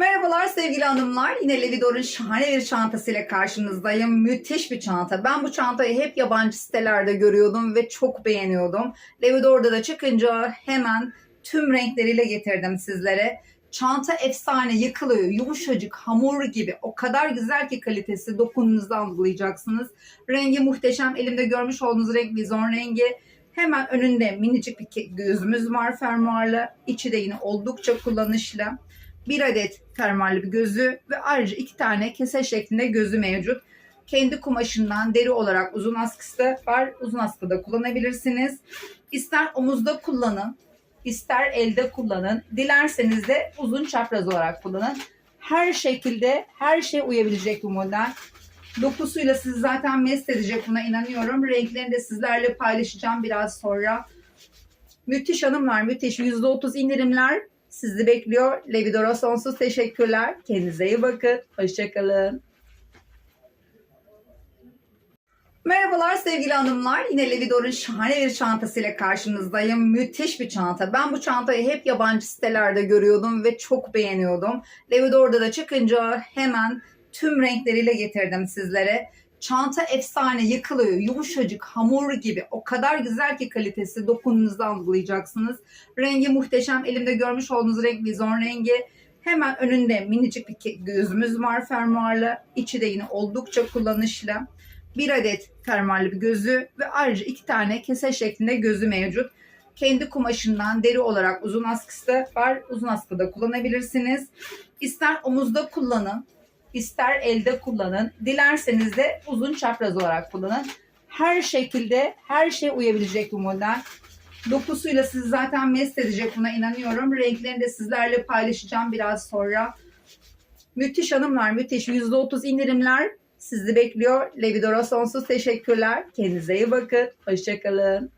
Merhabalar sevgili hanımlar. Yine Levidor'un şahane bir çantasıyla karşınızdayım. Müthiş bir çanta. Ben bu çantayı hep yabancı sitelerde görüyordum ve çok beğeniyordum. Levidor'da da çıkınca hemen tüm renkleriyle getirdim sizlere. Çanta efsane yıkılıyor. Yumuşacık hamur gibi. O kadar güzel ki kalitesi dokununuzda algılayacaksınız. Rengi muhteşem. Elimde görmüş olduğunuz renk vizon rengi. Hemen önünde minicik bir gözümüz var fermuarlı. İçi de yine oldukça kullanışlı bir adet fermuarlı bir gözü ve ayrıca iki tane kese şeklinde gözü mevcut. Kendi kumaşından deri olarak uzun askısı da var. Uzun askıda kullanabilirsiniz. İster omuzda kullanın, ister elde kullanın. Dilerseniz de uzun çapraz olarak kullanın. Her şekilde her şey uyabilecek bu model. Dokusuyla sizi zaten mest edecek buna inanıyorum. Renklerini de sizlerle paylaşacağım biraz sonra. Müthiş hanımlar, müthiş. %30 indirimler sizi bekliyor. Levidor'a sonsuz teşekkürler. Kendinize iyi bakın. Hoşçakalın. Merhabalar sevgili hanımlar. Yine Levidor'un şahane bir çantasıyla karşınızdayım. Müthiş bir çanta. Ben bu çantayı hep yabancı sitelerde görüyordum ve çok beğeniyordum. Levidor'da da çıkınca hemen tüm renkleriyle getirdim sizlere. Çanta efsane yıkılıyor. Yumuşacık hamur gibi. O kadar güzel ki kalitesi dokununuzda algılayacaksınız. Rengi muhteşem. Elimde görmüş olduğunuz renk vizon rengi. Hemen önünde minicik bir gözümüz var fermuarlı. İçi de yine oldukça kullanışlı. Bir adet fermuarlı bir gözü ve ayrıca iki tane kese şeklinde gözü mevcut. Kendi kumaşından deri olarak uzun askısı da var. Uzun askıda kullanabilirsiniz. İster omuzda kullanın, ister elde kullanın. Dilerseniz de uzun çapraz olarak kullanın. Her şekilde her şey uyabilecek bu model. Dokusuyla sizi zaten mest edecek buna inanıyorum. Renklerini de sizlerle paylaşacağım biraz sonra. Müthiş hanımlar müthiş. %30 indirimler sizi bekliyor. Levidor'a sonsuz teşekkürler. Kendinize iyi bakın. Hoşçakalın.